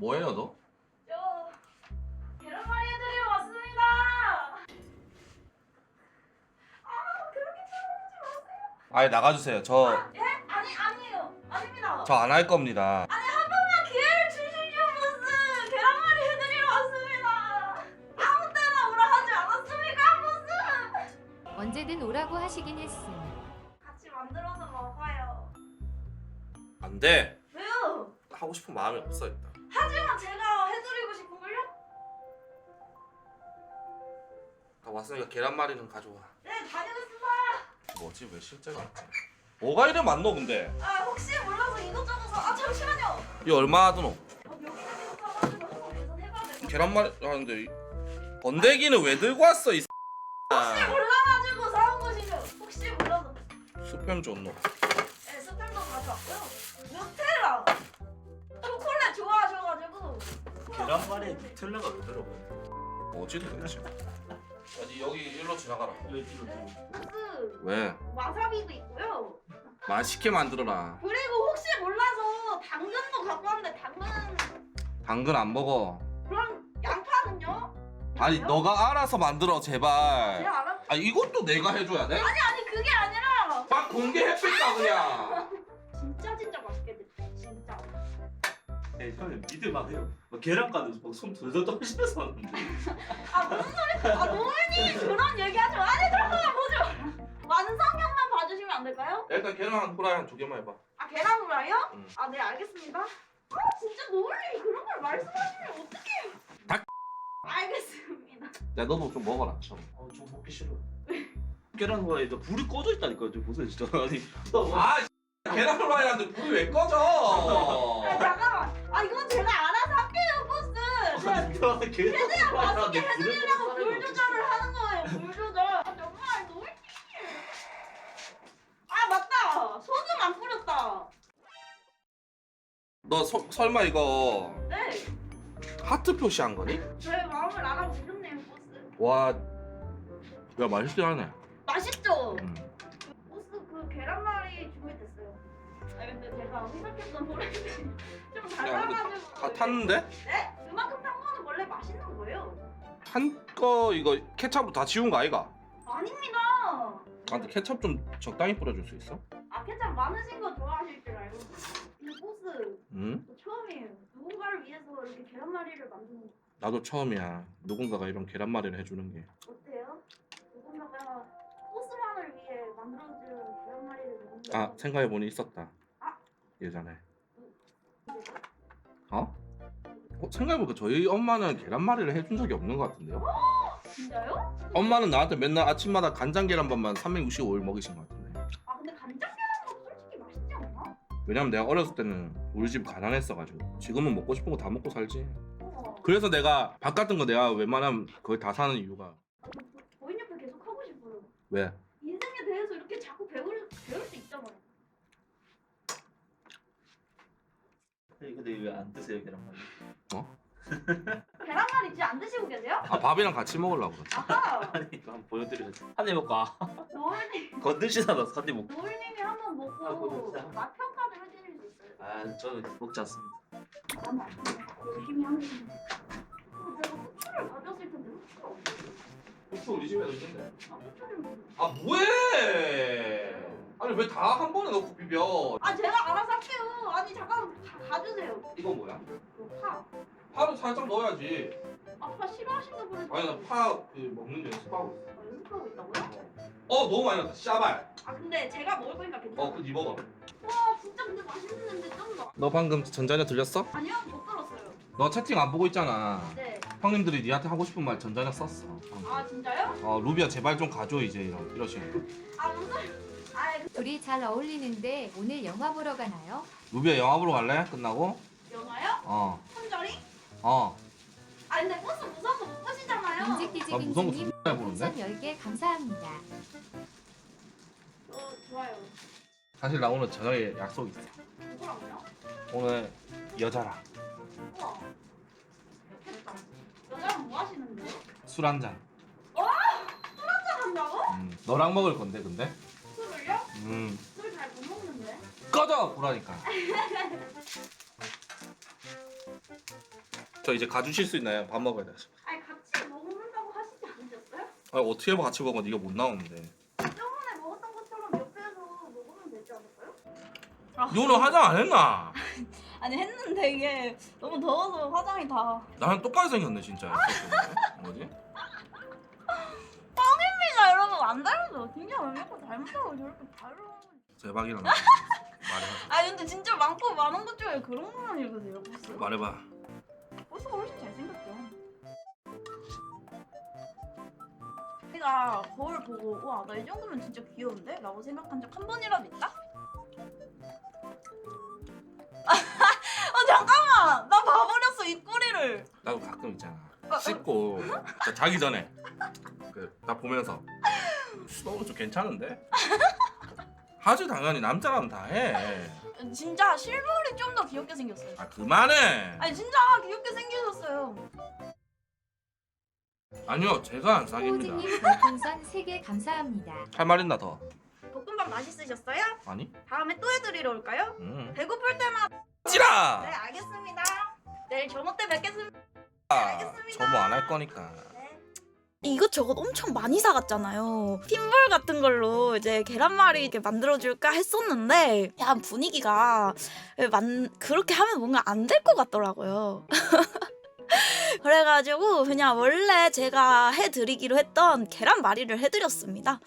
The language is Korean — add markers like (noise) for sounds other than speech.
뭐해요 너? 저 계란말이 해드리러 왔습니다. 아 그렇게 쳐다보지 마세요. 아예 나가주세요. 저 예? 아니 아니에요. 아닙니다. 저안할 겁니다. 아니 한 번만 기회를 주십시오 보스. 계란말이 해드리러 왔습니다. 아무 때나 오라 하지 않았습니까 보스? 언제든 오라고 하시긴 했음. 같이 만들어서 먹어요. 안 돼. 왜요? 하고 싶은 마음이 없어 일단. 하지만 제가 해드리고 싶은 걸요? 나 왔으니까 계란말이는 가져와. 네 다녀오겠습니다. 뭐지 왜 실제가 없지? 뭐가 이래 많노 근데? 아 혹시 몰라서 이것저것 사- 아 잠시만요. 이 얼마 하드노? 어, 사가지고 한번 계산해봐야 돼요. 계란말이 하는데 이... 번데기는 왜 들고 왔어 이 혹시 아, 몰라가지고 사온 것이죠. 혹시 몰라서. 수평 좋노. 네, 스팸도 가져왔고요. 누텔라. 계란말이에 누텔라가 왜 들어가요? 뭐지 도대체? 아니 여기 일로 지나가라. 왜 뒤로 네, 뒤로? 소스 왜? 와사비도 있고요. 맛있게 만들어라. 그리고 혹시 몰라서 당근도 갖고 왔는데 당근 당근 안 먹어. 그럼 양파는요? 아니 왜요? 너가 알아서 만들어 제발. 제가 알아. 아 이것도 내가 해줘야 돼? 아니 아니 그게 아니라 막 공개해뺄까 그냥. 네, 형님 믿을만 해요. 막 계란가루 막손 돌돌 떨면서 왔는데. 아 무슨 소리? 아 노을님 그런 얘기하지 마. 아니 잠깐만 보지 마. 완성형만 봐주시면 안 될까요? 일단 계란 한 후라이 한 두 개만 해봐. 아 계란 후라이요? 응. 아 네 알겠습니다. 아 진짜 노을님 그런 걸 말씀하시면 어떡해요? 닭. 알겠습니다. 야 너도 좀 먹어라. 좀. 어, 좀 먹기 싫어. 계란 후라이에 불이 꺼져 있다니까요. 저 보세요, 진짜. (laughs) 아니, 나아 계란 후라이 하는데 불이 왜 꺼져? 아 잠깐만. 아 이건 제가 알아서 할게요 보스. 제가 아니, 계란 최대한 맛있게 후라이라는데 해드리려고 불 조절을 하는 거예요. 불 조절. 아 정말 노을님. 아 맞다. 소금 안 뿌렸다. 너 서, 설마 이거 네. 하트 표시한 거니? 저의 마음을 알아보셨네요 보스. 와, 야 맛있긴 하네. 맛있죠? 음. 생각했던 노래들이 (laughs) 좀 달라가지고. 다 탔는데? 네? 그만큼 탄 거는 원래 맛있는 거예요. 탄 거 이거 케찹으로 다 지운 거 아이가? 아닙니다. 아 근데 케찹 좀 적당히 뿌려줄 수 있어? 아 케찹 많으신 거 좋아하실 줄 알고. 이 보스 응? 저 처음이에요. 누군가를 위해서 이렇게 계란말이를 만드는 거 나도 처음이야. 누군가가 이런 계란말이를 해주는 게. 어때요? 누군가가 보스만을 위해 만들어준 계란말이를 먹는 거. 아 생각해보니 있었다. 아. 예전에. 어? 어 생각해보니까 저희 엄마는 계란말이를 해준 적이 없는 것 같은데요? 진짜요? 엄마는 나한테 맨날 아침마다 간장 계란밥만 365일 먹이신 것 같은데. 아 근데 간장 계란도 솔직히 맛있지 않나? 왜냐면 내가 어렸을 때는 우리 집 가난했어가지고 지금은 먹고 싶은 거 다 먹고 살지. 우와. 그래서 내가 밥 같은 거 내가 웬만하면 거의 다 사는 이유가 보인 옆에 계속 하고 싶어요. 왜? 근데 왜 안 드세요, 계란말이? (laughs) 계란말이 진짜 안 드시고 계세요? 아 밥이랑 같이 먹으려고 그랬지. 아하. (laughs) 아니, 이거 한번 보여드리죠. 한입 먹고, 아, 노을님 (laughs) 건드시다가 한입 먹고. 노을님이 한번 먹고 아, 그거 진짜. 맛 평가를 해드릴 수 있어요. 아, 저는 먹지 않습니다. 돼. 열심히 하는 중인데. 어, 내가 후추를 가져왔을 텐데 후추가 없어. 혹시 우리 집에도 있는데. 아 후추를. 아 뭐해? 아니 왜 다 한 번에 넣고 비벼? 아 제가 알아서 할게요. 아니 잠깐 가, 가주세요. 이거 뭐야? 이거 파. 파도 살짝 넣어야지. 아빠 싫어하신다 그래서. 아니 나파그 먹는 연습하고 있어. 아, 연습하고 있다고요? 어 너무 많이 넣었다. 샤발. 아 근데 제가 먹을 거니까 괜찮아. 어 그니 먹어. 와 진짜 근데 맛있는데 좀 더. 너 방금 전자녀 들렸어? 아니요 못 들었어요. 너 채팅 안 보고 있잖아. 네. 형님들이 니한테 하고 싶은 말 전자녀 썼어. 아 진짜요? 어 루비야 제발 좀 가줘 이제 이런 이러시는. 아 무슨? 둘이 잘 어울리는데 오늘 영화 보러 가나요? 루비야 영화 보러 갈래? 끝나고? 영화요? 어. 손절이? 어. 아 근데 버스 무서운 거못 보시잖아요. 인직디지 아, 무서운 거 빈지님 존나 보는데? 풍선 10개 감사합니다. 어 좋아요. 사실 나 오늘 저녁에 약속 있어. 누구랑요? 오늘 여자랑 우와. 좋겠다. 여자랑 뭐 하시는데요? 술 한 잔. 한잔 한다고? 음, 너랑 먹을 건데 근데. 음. 술잘못 먹는데. 꺼져 보라니까. 저 이제 가주실 수 있나요? 밥 먹어야 돼. 아니 같이 먹는다고 하시지 않으셨어요? 아 어떻게 해봐 같이 먹어? 네가 못 나오는데. 저번에 먹었던 것처럼 옆에서 먹으면 되지 않을까요? 너는 화장 안 했나? (laughs) 아니 했는데 이게 너무 더워서 화장이 다 나랑 똑같이 생겼네 진짜. 뭐지? 여러분 안 닮아서 진짜 왜 자꾸 닮았다고 저렇게 바로 대박이라 말해봐. 아니 근데 진짜 많고 많은 것 중에 그런 것만 읽으세요 보스 말해봐. 보스가 훨씬 잘생겼죠 내가 거울 보고 와나 이 정도면 진짜 귀여운데? 라고 생각한 적 한 번이라도 있다? (laughs) 어 잠깐만 나 봐버렸어 입꼬리를 나도 가끔 있잖아. 씻고 자, 자기 전에 그, 나 보면서 너는 좀 괜찮은데? 하지 당연히 남자라면 다 해. 진짜 실물이 좀 더 귀엽게 생겼어요 아 그만해. 아니 진짜 귀엽게 생기셨어요 아니요 제가 안 사깁니다. 호우즈님 별풍선 3개 감사합니다. 할 말 있나 더? 볶음밥 맛있으셨어요? 아니? 다음에 또 해드리러 올까요? 음. 배고플 때만 네 찌라. 알겠습니다 내일 저녁 때 뵙겠습니다 저뭐 안 할 거니까. 이것저것 엄청 많이 사갔잖아요. 핀볼 같은 걸로 이제 계란말이 이렇게 만들어줄까 했었는데, 야, 분위기가 만, 그렇게 하면 뭔가 안 될 것 같더라고요. (laughs) 그래가지고 그냥 원래 제가 해드리기로 했던 계란말이를 해드렸습니다.